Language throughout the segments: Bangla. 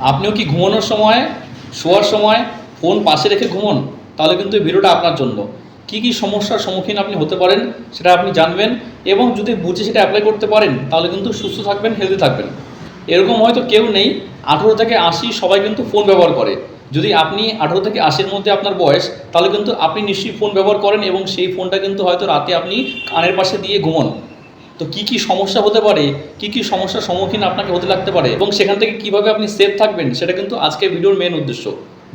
আপনিও কি ঘুমানোর সময়, শোয়ার সময়, ফোন পাশে রেখে ঘুমন? তাহলে কিন্তু এই ভিডিওটা আপনার জন্য। কি কি সমস্যার সম্মুখীন আপনি হতে পারেন সেটা আপনি জানবেন এবং যদি বুঝে সেটা অ্যাপ্লাই করতে পারেন, তাহলে কিন্তু সুস্থ থাকবেন হেলদি থাকবেন। এরকম হয়তো কেউ নেই, আঠেরো থেকে আশি সবাই কিন্তু ফোন ব্যবহার করে। যদি আপনি আঠেরো থেকে আশির মধ্যে আপনার বয়স, তাহলে কিন্তু আপনি নিশ্চয়ই ফোন ব্যবহার করেন এবং সেই ফোনটা কিন্তু হয়তো রাতে আপনি কানের পাশে দিয়ে ঘুমন। তো কি কি সমস্যা হতে পারে, কি কি সমস্যার সম্মুখীন আপনাকে হতে লাগতে পারে এবং সেখান থেকে কীভাবে আপনি সেফ থাকবেন, সেটা কিন্তু আজকে ভিডিওর মেন উদ্দেশ্য।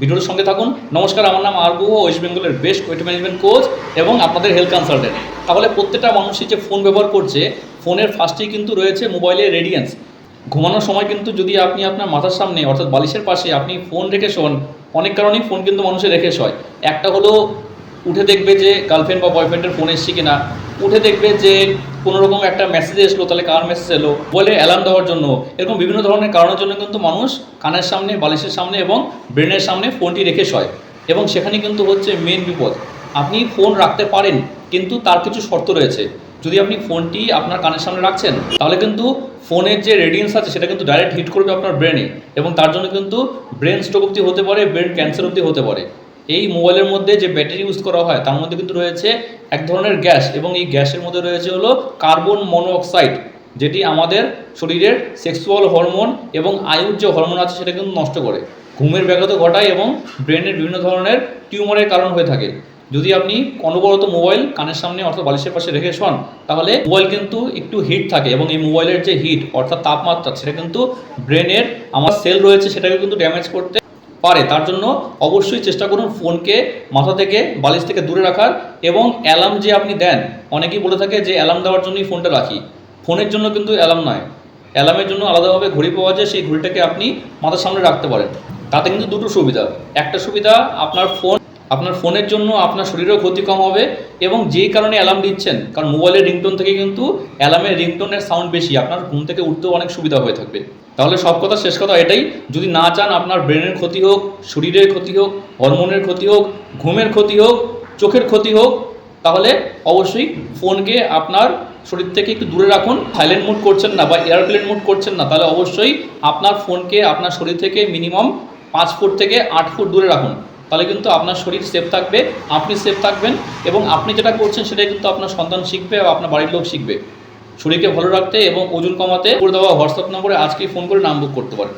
ভিডিওর সঙ্গে থাকুন। নমস্কার, আমার নাম আরবু ওয়েস্ট বেঙ্গলের বেস্ট ওয়েট ম্যানেজমেন্ট কোচ এবং আপনাদের হেলথ কনসালটেন্ট তাহলে প্রত্যেকটা মানুষই যে ফোন ব্যবহার করছে ফোনের ফার্স্টেই কিন্তু রয়েছে মোবাইলের রেডিয়েন্স ঘুমানোর সময় কিন্তু যদি আপনি আপনার মাথার সামনে, অর্থাৎ বালিশের পাশে আপনি ফোন রেখে শোন, অনেক কারণেই ফোন কিন্তু মানুষের রেখে শোয়। একটা হলো, উঠে দেখবে যে গার্লফ্রেন্ড বা বয়ফ্রেন্ডের ফোন এসছে কিনা, উঠে দেখবে যে কোনো রকম একটা মেসেজ এসলো, তাহলে কার মেসেজ এলো? বলে অ্যালার্ম দেওয়ার জন্য। এরকম বিভিন্ন ধরনের কারণের জন্য কিন্তু মানুষ কানের সামনে, বালিশের সামনে এবং ব্রেনের সামনে ফোনটি রেখে শয়। এবং সেখানে কিন্তু হচ্ছে মেন বিপদ। আপনি ফোন রাখতে পারেন, কিন্তু তার কিছু শর্ত রয়েছে। যদি আপনি ফোনটি আপনার কানের সামনে রাখছেন, তাহলে কিন্তু ফোনের যে রেডিয়েন্স আছে, সেটা কিন্তু ডাইরেক্ট হিট করবে আপনার ব্রেনে এবং তার জন্য কিন্তু ব্রেন স্ট্রোক অবধি হতে পারে ব্রেন ক্যান্সার অবধি হতে পারে। এই মোবাইলের মধ্যে যে ব্যাটারি ইউজ করা হয়, তার মধ্যে কিন্তু রয়েছে এক ধরনের গ্যাস এবং এই গ্যাসের মধ্যে রয়েছে হলো কার্বন মনোঅক্সাইড যেটি আমাদের শরীরের সেক্সুয়াল হরমোন এবং আয়ুর যে হরমোন আছে সেটা কিন্তু নষ্ট করে। ঘুমের ব্যাঘাত ঘটায় এবং ব্রেনের বিভিন্ন ধরনের টিউমারের কারণ হয়ে থাকে। যদি আপনি অনবরত মোবাইল কানের সামনে অর্থাৎ বালিশের পাশে রেখে শোন তাহলে মোবাইল কিন্তু একটু হিট থাকে এবং এই মোবাইলের যে হিট অর্থাৎ তাপমাত্রা, সেটা কিন্তু ব্রেনের, আমার সেল রয়েছে সেটাকে কিন্তু ড্যামেজ করতে পারে। তার জন্য অবশ্যই চেষ্টা করুন ফোনকে মাথা থেকে, বালিশ থেকে দূরে রাখার এবং অ্যালার্ম যে আপনি দেন, অনেকেই বলে থাকে যে অ্যালার্ম দেওয়ার জন্যই ফোনটা রাখি। ফোনের জন্য কিন্তু অ্যালার্ম নয়। অ্যালার্মের জন্য আলাদাভাবে ঘড়ি পাওয়া যায়, সেই ঘড়িটাকে আপনি মাথার সামনে রাখতে পারেন। তাতে কিন্তু দুটো সুবিধা। একটা সুবিধা, আপনার ফোন, আপনার ফোনের জন্য আপনার শরীরেও ক্ষতি কম হবে এবং যেই কারণে অ্যালার্ম দিচ্ছেন, কারণ মোবাইলের রিংটোন থেকে কিন্তু অ্যালার্মের রিংটোনের সাউন্ড বেশি, আপনার ঘুম থেকে উঠতেও অনেক সুবিধা হয়ে থাকবে। তাহলে সব কথা, শেষ কথা এটাই। যদি না চান আপনার ব্রেনের ক্ষতি হোক, শরীরের ক্ষতি হোক, হরমোনের ক্ষতি হোক, ঘুমের ক্ষতি হোক, চোখের ক্ষতি হোক, তাহলে অবশ্যই ফোনকে আপনার শরীর থেকে একটু দূরে রাখুন। সাইলেন্ট মুড করছেন না বা এয়ারপ্লেন মুড করছেন না, তাহলে অবশ্যই আপনার ফোনকে, আপনার শরীর থেকে মিনিমাম পাঁচ ফুট থেকে আট ফুট দূরে রাখুন। তাহলে কিন্তু আপনার শরীর সেফ থাকবে, আপনি সেফ থাকবেন এবং আপনি যেটা করছেন সেটাই কিন্তু আপনার সন্তান শিখবে বা আপনার বাড়ির লোক শিখবে। শরীরকে ভালো রাখতে এবং ওজন কমাতে করে দেওয়া হোয়াটসঅ্যাপ নম্বরে আজকেই ফোন করে নাম বুক করতে পারেন।